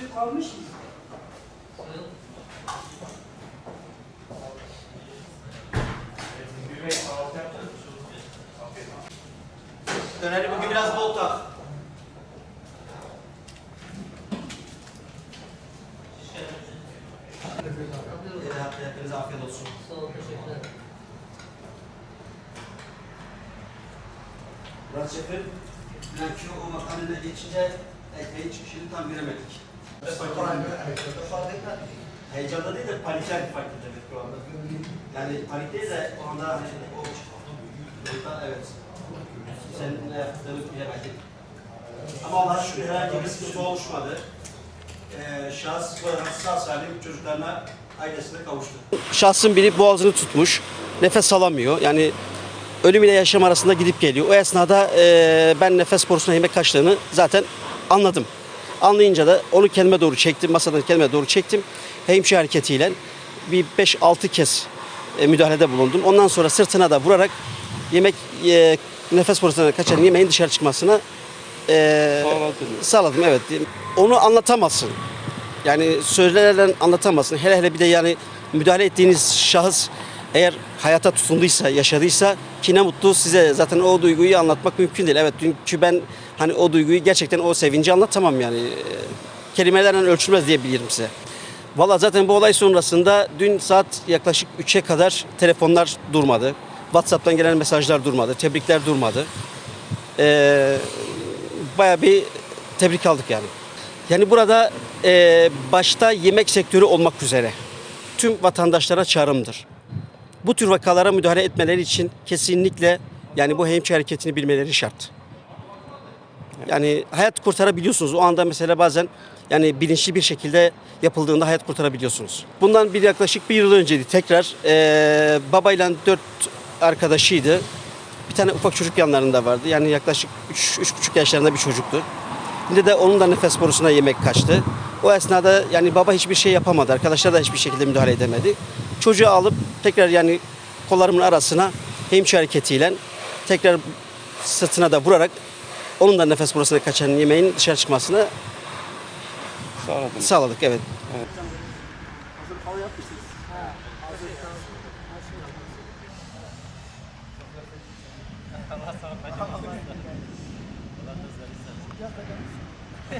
Büyük kalmış mı? Döneri bugün biraz bol tak. Hepinize afiyet olsun. Sağ ol, teşekkürler. Murat Şef'im, Bülent'in o makalene geçince ekmeğin çıkışını tam göremedik. Heyecanda değil de panikler fark edemedik şu anda. Yani panik değil de o anda hani o Burada evet. Senin ne yaptığını bilemedik. Ama Allah'a şükür herhangi bir sıkıntı oluşmadı. Ee, şahıs sağ salim çocuklarına ailesine kavuştu. Şahsın biri boğazını tutmuş, nefes alamıyor. Yani ölüm ile yaşam arasında gidip geliyor. O esnada e, ben nefes borusuna yemek kaçtığını zaten anladım. Anlayınca da onu kendime doğru çektim, masadan kendime doğru çektim. Hemşire hareketiyle bir 5-6 kez e, müdahalede bulundum. Ondan sonra sırtına da vurarak yemek e, nefes borusundan kaçan yemeğin dışarı çıkmasına e, sağladım. Evet. Onu anlatamazsın. Yani sözlerle anlatamazsın. Hele hele bir de yani müdahale ettiğiniz şahıs eğer hayata tutunduysa, yaşadıysa ki ne mutlu size zaten o duyguyu anlatmak mümkün değil. Evet çünkü ben hani o duyguyu gerçekten o sevinci anlatamam yani. Ee, Kelimelerle ölçülmez diyebilirim size. Valla zaten bu olay sonrasında dün saat yaklaşık 3'e kadar telefonlar durmadı. WhatsApp'tan gelen mesajlar durmadı. Tebrikler durmadı. Ee, Baya bir tebrik aldık yani. Yani burada e, başta yemek sektörü olmak üzere tüm vatandaşlara çağrımdır. Bu tür vakalara müdahale etmeleri için kesinlikle yani bu hemşire hareketini bilmeleri şart. Yani hayat kurtarabiliyorsunuz. O anda mesela bazen yani bilinçli bir şekilde yapıldığında hayat kurtarabiliyorsunuz. Bundan bir yaklaşık bir yıl önceydi. Tekrar e, babayla dört arkadaşıydı. Bir tane ufak çocuk yanlarında vardı. Yani yaklaşık üç, üç buçuk yaşlarında bir çocuktu. Şimdi de onun da nefes borusuna yemek kaçtı. O esnada yani baba hiçbir şey yapamadı. Arkadaşlar da hiçbir şekilde müdahale edemedi. Çocuğu alıp tekrar yani kollarımın arasına hemşire hareketiyle tekrar sırtına da vurarak onun da nefes borusuna kaçan yemeğin dışarı çıkmasını Sağladım. sağladık. Evet. evet. Allah